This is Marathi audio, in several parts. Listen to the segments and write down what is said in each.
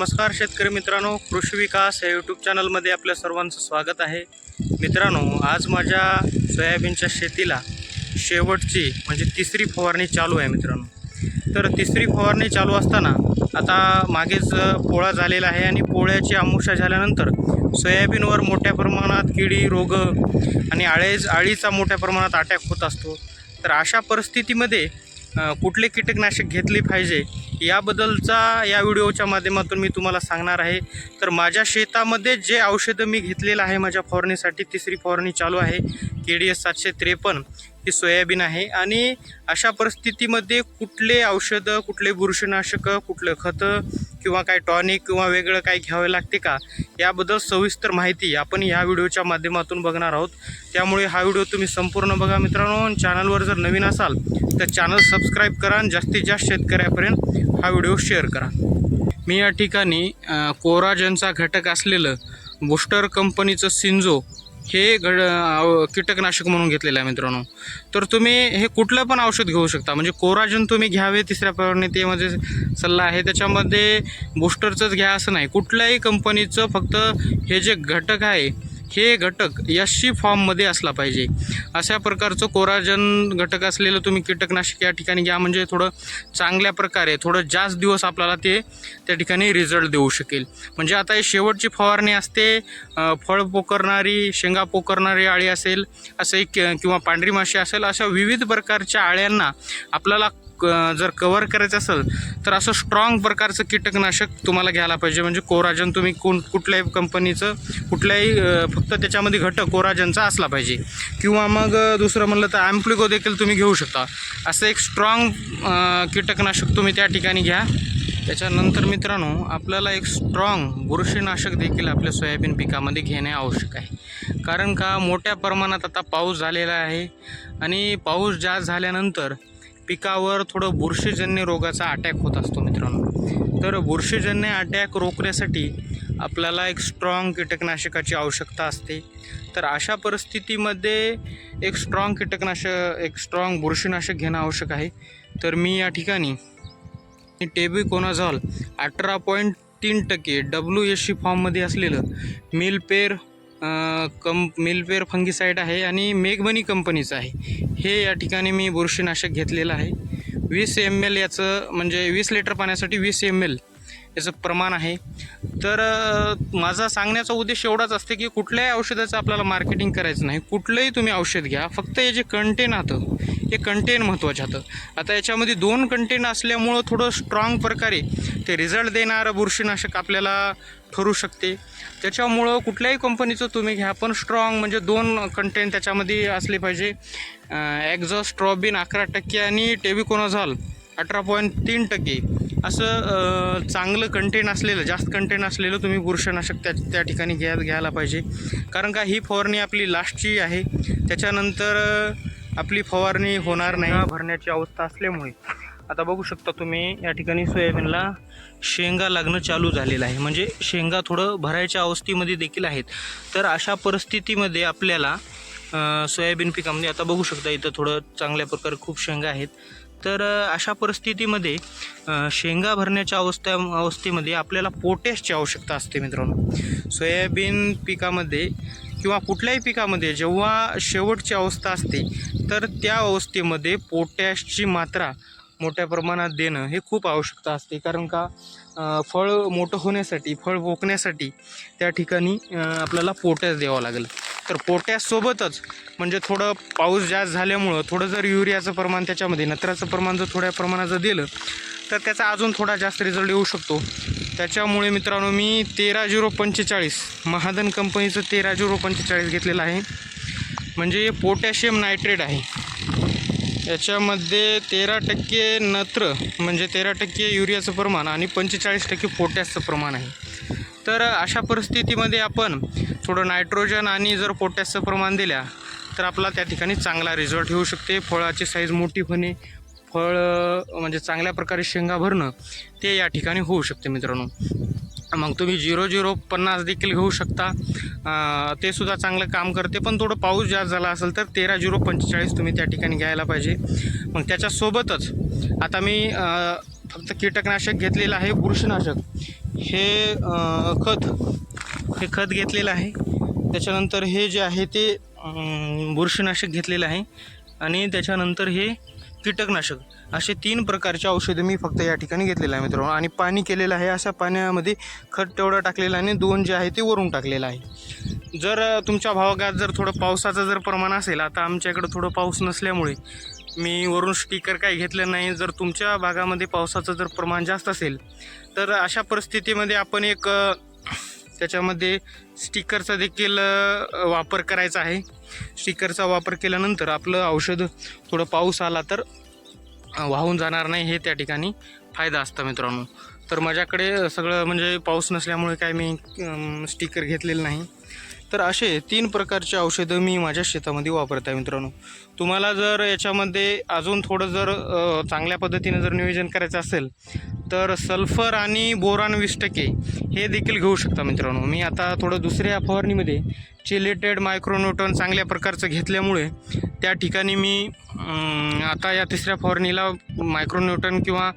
नमस्कार शेतकरी मित्रांनो कृषी विकास या यूट्यूब चॅनलमध्ये आपल्या सर्वांचं स्वागत आहे. मित्रांनो आज माझ्या सोयाबीनच्या शेतीला शेवटची म्हणजे तिसरी फवारणी चालू आहे मित्रांनो. तर तिसरी फवारणी चालू असताना आता मागेच पोळा झालेला आहे आणि पोळ्याची आमुषा झाल्यानंतर सोयाबीनवर मोठ्या प्रमाणात किडी रोग आणि आळेज आळीचा मोठ्या प्रमाणात अटॅक होत असतो. तर अशा परिस्थितीमध्ये कुठले कीटकनाशक घेतले पाहिजे याबद्दलचा या व्हिडिओच्या माध्यमातून मी तुम्हाला सांगणार आहे. तर माझ्या शेतामध्ये जे औषधं मी घेतलेलं आहे माझ्या फवारणीसाठी तिसरी फवारणी चालू आहे. के डी एस सातशे त्रेपन्न. ते सोयाबीन आहे. आणि अशा परिस्थितीमध्ये कुठले औषधं कुठले बुरशीनाशकं कुठलं खतं किंवा काय टॉनिक किंवा वेगळं काय घ्यावं लागते का? याबद्दल सविस्तर माहिती आपण ह्या व्हिडिओच्या माध्यमातून बघणार आहोत. त्यामुळे हा व्हिडिओ तुम्ही संपूर्ण बघा मित्रांनो. चॅनलवर जर नवीन असाल तर चॅनल सबस्क्राईब करा आणि जास्तीत जास्त शेतकऱ्यापर्यंत हा व्हिडिओ शेअर करा. मी या ठिकाणी कोराजनचा घटक असलेलं बुस्टर कंपनीचं सिंजो हे घड कीटकनाशक म्हणून घेतलेलं आहे मित्रांनो. तर तुम्ही हे कुठलं पण औषध घेऊ शकता. म्हणजे कोराजन तुम्ही घ्यावे तिसऱ्या फवारणीमध्ये म्हणजे सल्ला आहे. त्याच्यामध्ये बूस्टरचंच घ्या असं नाही. कुठल्याही कंपनीचं फक्त हे जे घटक आहे हे घटक यशी फॉर्ममध्ये असला पाहिजे. अशा प्रकारचं कोराजन घटक असलेलं तुम्ही कीटकनाशक या ठिकाणी घ्या. म्हणजे थोडं चांगल्या प्रकारे थोडं जास्त दिवस आपल्याला ते त्या ठिकाणी रिझल्ट देऊ शकेल. म्हणजे आता हे शेवटची फवारणी असते. फळ पोकरणारी शेंगा पोकरणारी आळी असेल असं एक किंवा पांढरी माशी असेल अशा विविध प्रकारच्या आळ्यांना आपल्याला जर कवर करायचं असेल तर असं स्ट्रॉंग प्रकारचं कीटकनाशक तुम्हाला घ्यायला पाहिजे. म्हणजे कोराजन तुम्ही कोण कुठल्याही कंपनीचं कुठल्याही फक्त त्याच्यामध्ये घटक कोराजनचा असला पाहिजे. किंवा मग दुसरं म्हणलं तर ॲम्प्लिको देखील तुम्ही घेऊ शकता. असं एक स्ट्रॉंग कीटकनाशक तुम्ही त्या ठिकाणी घ्या. त्याच्यानंतर मित्रांनो आपल्याला एक स्ट्रॉंग बुरशीनाशक देखील आपल्या सोयाबीन पिकामध्ये घेणे आवश्यक आहे. कारण का मोठ्या प्रमाणात आता पाऊस झालेला आहे. आणि पाऊस जास्त झाल्यानंतर पिकावर थोडं बुरशीजन्य रोगाचा अटॅक होत असतो मित्रांनो. तर बुरशीजन्य अटॅक रोखण्यासाठी आपल्याला एक स्ट्रॉंग कीटकनाशकाची आवश्यकता असते. तर अशा परिस्थितीमध्ये एक स्ट्रॉंग कीटकनाशक एक स्ट्रॉंग बुरशीनाशक घेणं आवश्यक आहे. तर मी या ठिकाणी टेबिकोनाझॉल अठरा पॉईंट तीन टक्के डब्ल्यू एस सी फॉर्ममध्ये असलेलं मिलपेर अं, कम मिलपेर फंगीसाईड आहे आणि मेघमनी कंपनीचं आहे. हे या ठिकाणी मी बुरशीनाशक घेतलेलं आहे. वीस एम एल याचं म्हणजे वीस लिटर पाण्यासाठी वीस एम एल याचं प्रमाण आहे. तर माझा सांगण्याचा उद्देश एवढाच असते की कुठल्याही औषधाचं आपल्याला मार्केटिंग करायचं नाही. कुठलंही तुम्ही औषध घ्या. फक्त हे जे कंटेन राहतं हे कंटेन महत्त्वाचे होतं आता याच्यामध्ये दोन कंटेन असल्यामुळं थोडं स्ट्रॉंग प्रकारे ते रिझल्ट देणारं बुरशीनाशक आपल्याला ठरू शकते. त्याच्यामुळं कुठल्याही कंपनीचं तुम्ही घ्या पण स्ट्रॉंग म्हणजे दोन कंटेन त्याच्यामध्ये असले पाहिजे. ॲक्झॉस्ट्रॉबिन अकरा टक्के आणि टेबिकोनोझॉल अठरा पॉईंट तीन टक्के. असं चांगलं कंटेन असलेलं जास्त कंटेन असलेलं तुम्ही बुरशीनाशक त्या त्या ठिकाणी घ्या घ्यायला पाहिजे. कारण का ही फवारणी आपली लास्टची आहे. त्याच्यानंतर आपली फवारणी होणार नाही. भरण्याची अवस्था असल्यामुळे. आता बघू शकता तुम्ही या ठिकाणी सोयाबीनला शेंगा लागणं चालू झालेलं आहे. म्हणजे शेंगा थोडं भरायच्या अवस्थेमध्ये देखील आहेत. तर अशा परिस्थितीमध्ये आपल्याला सोयाबीन पिकामध्ये आता बघू शकता इथं थोडं चांगल्या प्रकारे खूप शेंगा आहेत. तर अशा परिस्थितीमध्ये शेंगा भरण्याच्या अवस्था अवस्थेमध्ये आपल्याला पोटॅशची आवश्यकता असते मित्रांनो. सोयाबीन पिकामध्ये किंवा कुठल्याही पिकामध्ये जेव्हा शेवटची अवस्था असते तर त्या अवस्थेमध्ये पोटॅशची मात्रा मोठ्या प्रमाणात देणं हे खूप आवश्यकता असते. कारण का फळ मोठं होण्यासाठी फळ पोकण्यासाठी त्या ठिकाणी आपल्याला पोटॅश द्यावं लागेल. तर पोटॅशसोबतच म्हणजे थोडं पाऊस जास्त झाल्यामुळं थोडं जर युरियाचं प्रमाण त्याच्यामध्ये नत्राचं प्रमाण जर थोड्या प्रमाणात जर दिलं तर त्याचा अजून थोडा जास्त रिझल्ट येऊ शकतो. त्याच्यामुळे मित्रांनो मी तेरा झिरो पंचेचाळीस महादन कंपनीचं तेरा झिरो पंचेचाळीस घेतलेलं आहे. म्हणजे पोटॅशियम नायट्रेट आहे. याच्यामध्ये तेरा टक्के नत्र म्हणजे तेरा टक्के युरियाचं प्रमाण आणि पंचेचाळीस टक्के पोटॅशचं प्रमाण आहे. तर अशा परिस्थितीमध्ये आपण थोडं नायट्रोजन आणि जर पोटॅशचं प्रमाण दिल्या तर आपला त्या ठिकाणी चांगला रिझल्ट येऊ शकते. फळाची साईज मोठी होणे फळ म्हणजे चांगल्या प्रकारे शेंगा भरणं ते या ठिकाणी होऊ शकते मित्रांनो. मग तुम्ही झिरो झिरो पन्नास देखील घेऊ शकता. ते सुद्धा चांगलं काम करते पण थोडं पाऊस जास्त झाला असेल तर तेरा झिरो पंचेचाळीस तुम्ही त्या ठिकाणी घ्यायला पाहिजे. मग त्याच्यासोबतच आता मी फक्त कीटकनाशक घेतलेलं आहे बुरशीनाशक. हे खत हे खत घेतलेलं आहे. त्याच्यानंतर हे जे आहे ते बुरशीनाशक घेतलेलं आहे. आणि त्याच्यानंतर हे कीटकनाशक असे तीन प्रकारचे औषधं मी फक्त या ठिकाणी घेतलेलं आहे मित्रांनो. आणि पाणी केलेलं आहे अशा पाण्यामध्ये खत तेवढं टाकलेलं आहे आणि दोन जे आहे ते वरून टाकलेलं आहे. जर तुमच्या भागात जर थोडं पावसाचं जर प्रमाण असेल आता आमच्या इकडं थोडं पाऊस नसल्यामुळे मी वरून स्टिकर काही घेतलं नाही. जर तुमच्या भागामध्ये पावसाचं जर प्रमाण जास्त असेल तर अशा परिस्थितीमध्ये आपण एक त्याच्यामध्ये स्टिकरचा देखील वापर करायचा आहे. स्टिकरचा वापर केल्यानंतर आपलं औषध थोडं पाऊस आला तर वाहून जाणार नाही हे त्या ठिकाणी फायदा असतं मित्रांनो. तर माझ्याकडे सगळं म्हणजे पाऊस नसल्यामुळे काय मी स्टिकर घेतलेलं नाही. तर असे तीन प्रकारचे औषधं मी माझ्या शेतामध्ये वापरत आहे मित्रांनो. तुम्हाला जर याच्यामध्ये अजून थोडं जर चांगल्या पद्धतीनं जर नियोजन करायचं असेल तर सल्फर आणि बोरान वीस टक्के हे देखील घेऊ शकता मित्रांनो. मी आता थोडं दुसऱ्या फवारणीमध्ये चिलेटेड मायक्रोन्यूटन चांगल्या प्रकारचं घेतल्यामुळे त्या ठिकाणी मी आता या तिसऱ्या फवारणीला मायक्रोन्यूटन किंवा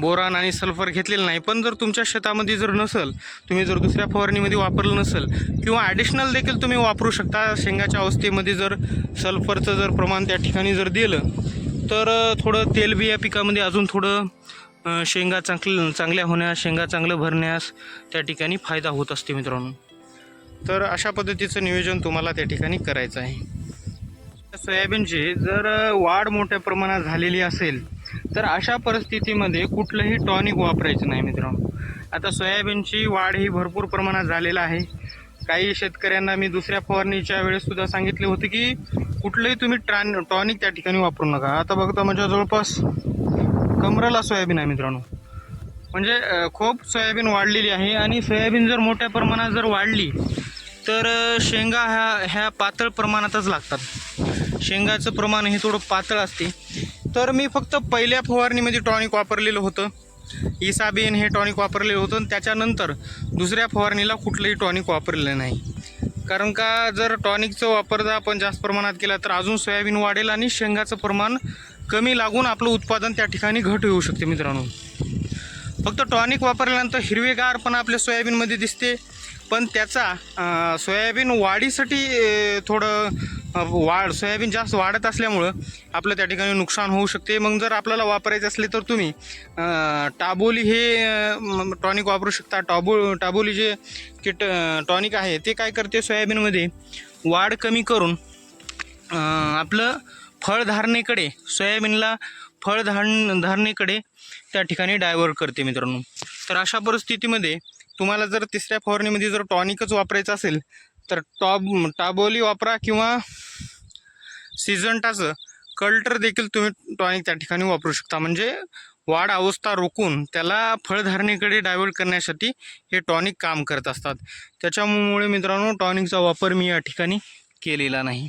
बोरान आणि सल्फर घेतलेलं नाही. पण जर तुमच्या शेतामध्ये जर नसेल तुम्ही जर दुसऱ्या फवारणीमध्ये वापरलं नसेल किंवा ॲडिशनल देखील तुम्ही वापरू शकता. शेंगाच्या अवस्थेमध्ये जर सल्फरचं जर प्रमाण त्या ठिकाणी जर दिलं तर थोडं थोडं तेलबिया पिकामध्ये अजून थोडं शेंगा चांगलं चांगल्या होण्यास शेंगा चांगलं भरण्यास त्या ठिकाणी फायदा होत असते मित्रांनो. तर अशा पद्धतीचं नियोजन तुम्हाला त्या ठिकाणी करायचं आहे. सोयाबीनची जर वाढ मोठ्या प्रमाणात झालेली असेल तर अशा परिस्थितीमध्ये कुठलंही टॉनिक वापरायचं नाही मित्रांनो. आता सोयाबीनची वाढ ही भरपूर प्रमाणात झालेलं आहे. काही शेतकऱ्यांना मी दुसऱ्या फवारणीच्या वेळेससुद्धा सांगितले होते की कुठलंही तुम्ही ट्रान टॉनिक त्या ठिकाणी वापरू नका. आता बघता माझ्या जवळपास कमरला सोयाबीन आहे मित्रांनो. म्हणजे खूप सोयाबीन वाढलेली आहे आणि सोयाबीन जर मोठ्या प्रमाणात जर वाढली तर शेंगा ह्या ह्या पातळ प्रमाणातच लागतात. शेंगाचं प्रमाण हे थोडं पातळ असते. तर मी फक्त पहिल्या फवारणीमध्ये टॉनिक वापरलेलं होतं. इसाबीन हे टॉनिक वापरलेलं होतं. आणि त्याच्यानंतर दुसऱ्या फवारणीला कुठलंही टॉनिक वापरलेलं नाही. कारण का जर टॉनिकचा वापर जर आपण जास्त प्रमाणात केला तर अजून सोयाबीन वाढेल आणि शेंगाचं प्रमाण कमी लागून आपलं उत्पादन त्या ठिकाणी घट येऊ शकते मित्रांनो. फक्त टॉनिक वापरल्यानंतर हिरवेगार पण आपल्या सोयाबीनमध्ये दिसते. पण त्याचा सोयाबीन वाढीसाठी थोडं वाढ सोयाबीन जास्त वाढत असल्यामुळं आपलं त्या ठिकाणी नुकसान होऊ शकते. मग जर आपल्याला वापरायचे असले तर तुम्ही टाबोली हे टॉनिक वापरू शकता. टाबो टाबोली जे किट टॉनिक आहे ते काय करते सोयाबीनमध्ये? वाढ कमी करून आपलं फळधारणेकडे सोयाबीनला फळधारण धारणेकडे त्या ठिकाणी डायव्हर्ट करते मित्रांनो. तर अशा परिस्थितीमध्ये तुम्हाला जर तिसऱ्या फवारणीमध्ये जर टॉनिकच वापरायचं असेल तर टॉब टाबोली वापरा किंवा सिजंटाचं कल्टर देखील तुम्ही टॉनिक त्या ठिकाणी वापरू शकता. म्हणजे वाढ अवस्था रोखून त्याला फळधारणेकडे डायव्हर्ट करण्यासाठी हे टॉनिक काम करत असतात. त्याच्यामुळे मित्रांनो टॉनिकचा वापर मी या ठिकाणी केलेला नाही.